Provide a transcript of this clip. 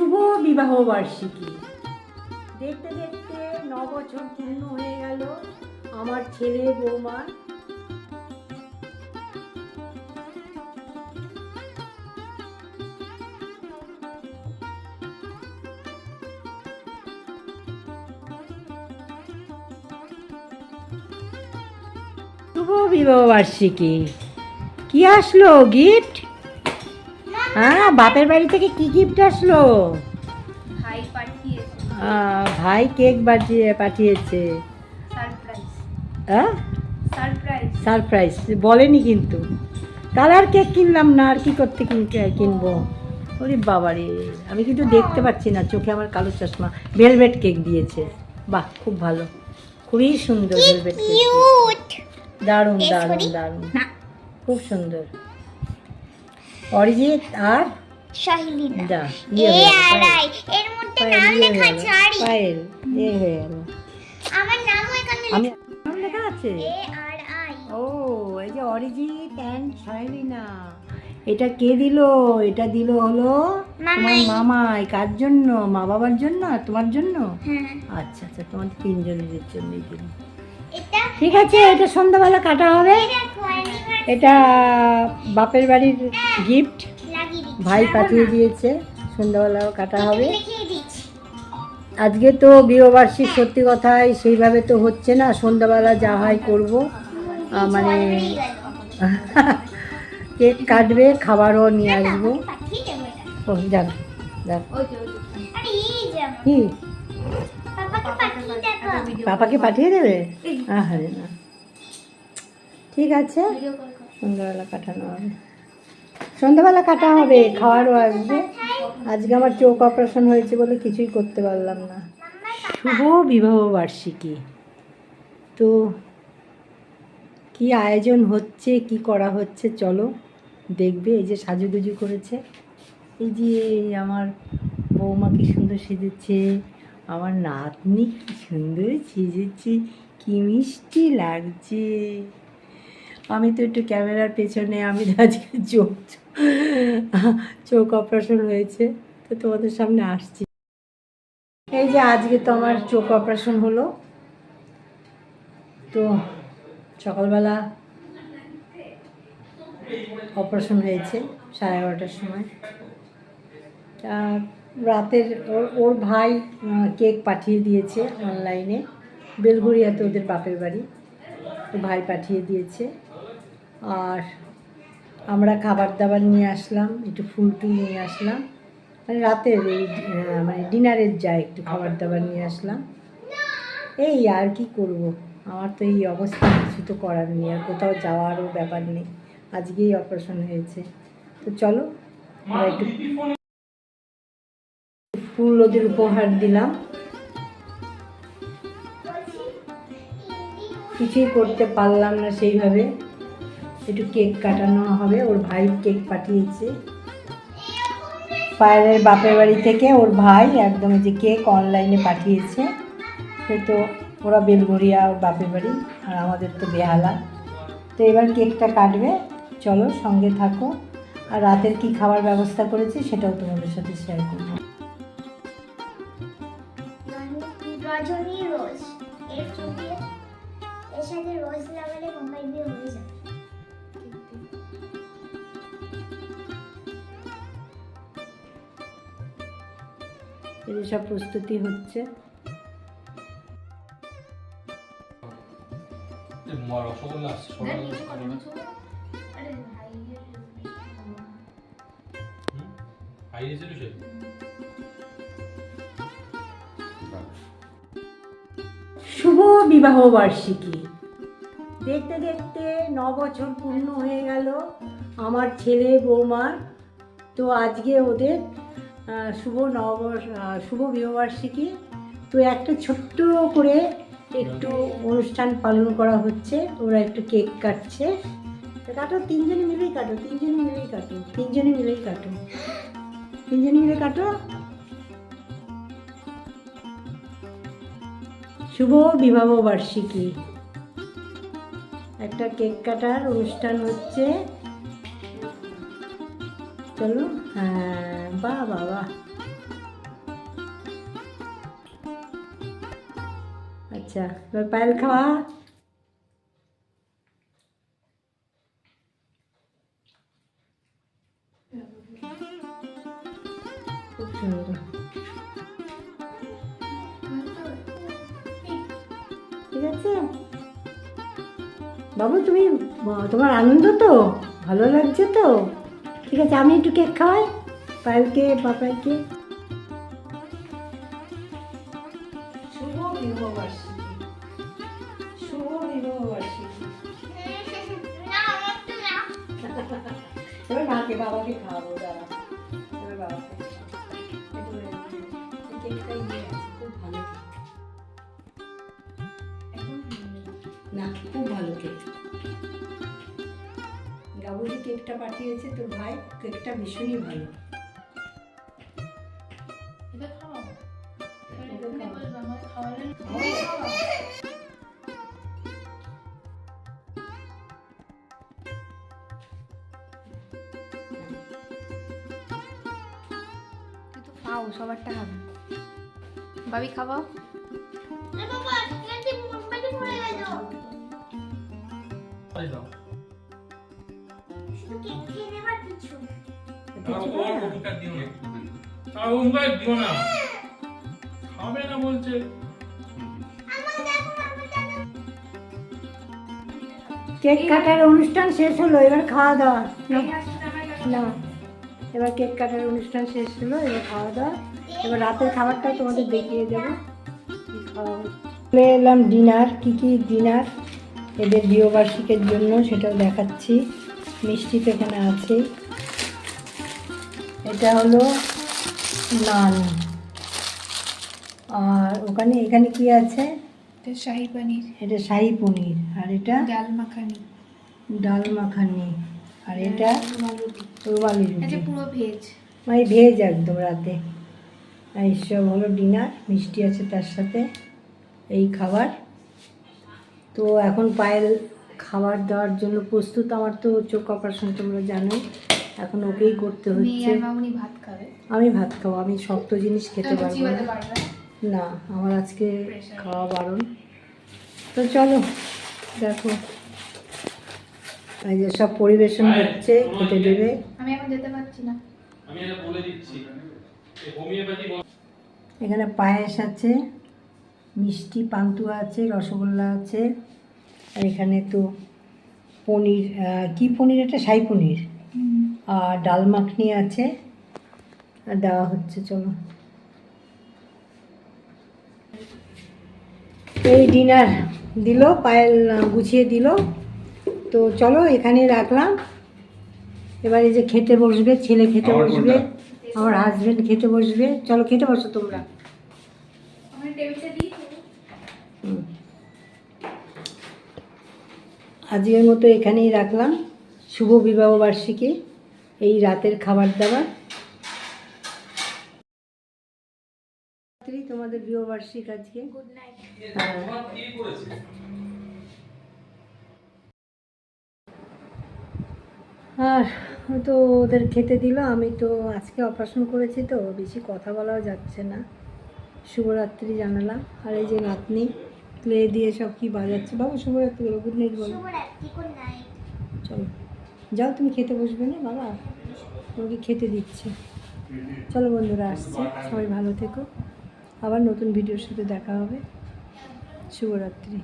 শুভ বিবাহ বার্ষিকী। দেখতে দেখতে ন বছর পূর্ণ হয়ে গেল আমার ছেলে বৌমার শুভ বিবাহ বার্ষিকী। কি আসলো গিফট হ্যাঁ বাপের বাড়ি থেকে কি গিফট আসলো? ভাই পাঠিয়েছে। ভাই কেক পাঠিয়ে পাঠিয়েছে। সারপ্রাইজ হ্যাঁ সারপ্রাইজ সারপ্রাইজ বলেনি কিন্তু। তাহলে আর কেক কিনলাম না আর কি করতে কিন- কিনবো? ওরে বাবারে আমি কিন্তু দেখতে পাচ্ছি না চোখে আমার কালো চশমা। ভেলভেট কেক দিয়েছে। বাহ খুব ভালো। খুবই সুন্দর ভেলভেট কেক দারুণ দারুণ দারুণ। খুব সুন্দর। অরিজিৎ আর শাহিলিনা। এ ইয়ে আর আই এর মধ্যে নাম ইয়ে লেখা আছে পায়েল এ হয়ে গেল। আমার নামও এখানে আমি নাম লেখা আছে? এ আর আই। ও এই যে অরিজিৎ এটা কে দিল? এটা দিল হলো তোমার মামাই। কার জন্য? মা বাবার জন্য তোমার জন্য? হ্যাঁ। আচ্ছা আচ্ছা তোমার তিনজনের জন্যই দিল। ঠিক আছে এটা সন্ধ্যাবেলা কাটা হবে। এটা বাপের বাড়ির গিফট ভাই পাঠিয়ে দিয়েছে সন্ধ্যাবেলাও কাটা হবে। আজকে তো বিবাহবার্ষিক সত্যি কথাই সেইভাবে তো হচ্ছে না সন্ধ্যাবেলা যা হয় করব। মানে কেক কাটবে খাবারও নিয়ে আসব। ও যাক যাক কি? পাপাকে পাঠিয়ে দেবে? আরে না। ঠিক আছে। সন্ধ্যাবেলা কাটানো হবে। সন্ধ্যাবেলা কাটা হবে, খাওয়ারও আসবে। আজকে আমার চোখ অপারেশন হয়েছে বলে কিছুই করতে পারলাম না। শুভ বিবাহ বার্ষিকী। তো কি আয়োজন হচ্ছে, কি করা হচ্ছে, চলো দেখবে। এই যে সাজুগুজু করেছে। এই যে আমার বৌমা কি সুন্দর সেজেছে। আমার নাতনি কি সুন্দর সেজেছে, কি মিষ্টি লাগছে। আমি তো একটু ক্যামেরার পেছনে, আমি আজকে চোখ চোখ অপারেশন হয়েছে, তো তোমাদের সামনে আসছি। এই যে আজকে তো আমার চোখ অপারেশন হলো। তো সকালবেলা অপারেশন হয়েছে সাড়ে এগারোটার সময়। তা রাতের ওর ওর ভাই কেক পাঠিয়ে দিয়েছে অনলাইনে। বেলঘড়িয়াতে ওদের বাপের বাড়ি। ভাই পাঠিয়ে দিয়েছে। আর আমরা খাবার দাবার নিয়ে আসলাম, একটু ফুল টুল নিয়ে আসলাম। মানে রাতের এই মানে ডিনারের যায় একটু খাবার দাবার নিয়ে আসলাম। এই আর কি করব? আমার তো এই অবস্থা, কিছু তো করার নেই। আর কোথাও যাওয়ারও ব্যাপার নেই। আজকেই অপারেশন হয়েছে। তো চলো একটু ফুল ওদের উপহার দিলাম। কিছুই করতে পারলাম না সেইভাবে। একটু কেক কাটানো হবে, ওর ভাই কেক পাঠিয়েছে। পায়ের বাপের বাড়ি থেকে ওর ভাই একদম যে কেক অনলাইনে পাঠিয়েছে। সে তো ওরা বেলগড়িয়া ওর বাপের বাড়ি আর আমাদের তো বেহালা। তো এবার কেকটা কাটবে। চলো সঙ্গে থাকো। আর রাতের কি খাবার ব্যবস্থা করেছি সেটাও তোমাদের সাথে শেয়ার করব। রজনী রোজ। এর ছবি এর সাথে রোজ লাগালে বোম্বাই বিয়ে হয়ে যাবে। এই সব প্রস্তুতি হচ্ছে। রসগোল্লা হাই রেজলিউশন শুভ বিবাহ বার্ষিকী। দেখতে দেখতে ন বছর পূর্ণ হয়ে গেল আমার ছেলে বৌমার। তো আজকে ওদের শুভ নববর্ষ আহ, শুভ বিবাহবার্ষিকী তো একটা ছোট্ট করে একটু অনুষ্ঠান পালন করা হচ্ছে। ওরা একটু কেক কাটছে। কাটো তিনজনে মিলেই কাটো তিনজনে মিলেই কাটো তিনজনে মিলেই কাটো। তিনজনে মিলে কাটো। শুভ বিবাহ বার্ষিকী। একটা কেক কাটার অনুষ্ঠান হচ্ছে। চলো হ্যাঁ বা বাবা আচ্ছা এবার পায়েল খাওয়া। খুব সুন্দর। আছে? বাবু তুমি তোমার আনন্দ তো? ভালো লাগছে তো? ঠিক আছে আমি একটু কেক খাওয়াই। পায়েলকে পাপাইকে শুভ বিবাহবার্ষিকী। শুভ বিবাহবার্ষিকী। মাকে বাবাকে খাওয়াবো কেকটা পাঠিয়েছে তোর ভাই কেকটা ভীষণই ভালো। খাও সবারটা খাবে। খাওয়াও বাবা। কেক কাটার অনুষ্ঠান শেষ হলো, এবার খাওয়া দাওয়া। না, এবার কেক কাটার অনুষ্ঠান শেষ হলো, এবার খাওয়া দাওয়া। এবার রাতের খাবারটা তোমাদের দেখিয়ে দেবো চলে এলাম ডিনার, কী কী ডিনার? এদের বিয়েবার্ষিকের জন্য সেটাও দেখাচ্ছি। মিষ্টি তো এখানে আছে। এটা হলো নান। আর ওখানে এখানে কি আছে? এটা শাহি পনির। এটা শাহি পনির। আর এটা? ডাল মাখানি। ডাল মাখানি। আর এটা? রুমালি রুটি। পুরো ভেজ। মানে ভেজ একদম রাতে। আর এইসব হলো ডিনার। মিষ্টি আছে তার সাথে। এই খাবার। তো এখন পায়েল খাবার দেওয়ার জন্য প্রস্তুত আমার তো চোখ অপারেশন তোমরা জানোই এখন ওকেই করতে হচ্ছে। আমি ভাত খাব আমি শক্ত জিনিস খেতে পারব না। আমার আজকে খাওয়া বারণ। তো চলো দেখো। এই যে সব পরিবেশন হচ্ছে খেতে দেবে। আমি এখন যেতে পারছি না। আমি এটা বলে দিচ্ছি। হোমিওপ্যাথি এখানে পায়েস আছে মিষ্টি পান্তুয়া আছে রসগোল্লা আছে। আর এখানে তো পনির কি পনির এটা? শাহি পনির। আর ডাল মাখনি আছে। আর দেওয়া হচ্ছে চলো। এই ডিনার দিল পায়েল গুছিয়ে দিল। তো চলো এখানে রাখলাম। এবার এই যে খেতে বসবে ছেলে খেতে বসবে আমার হাজবেন্ড খেতে বসবে। চলো খেতে বসো তোমরা। আজকের মতো এখানেই রাখলাম। শুভ বিবাহ বার্ষিকী এই রাতের খাবার দাবার। তোমাদের বিবাহ বার্ষিক আজকে? গুড নাইট আর তো ওদের খেতে দিল আমি তো আজকে অপারেশন করেছি তো বেশি কথা বলাও যাচ্ছে না। শুভরাত্রি জানালাম। আর এই যে নাতনি প্লে দিয়ে সব কি বাজাচ্ছে? বাবু শুভরাত্রি বলো গুড নাইট বলো। চলো। যাও তুমি খেতে বসবে না বাবা? তোমাকে খেতে দিচ্ছে। চলো বন্ধুরা আসছে। সবাই ভালো থেকো। আবার নতুন ভিডিওর সাথে দেখা হবে। শুভরাত্রি।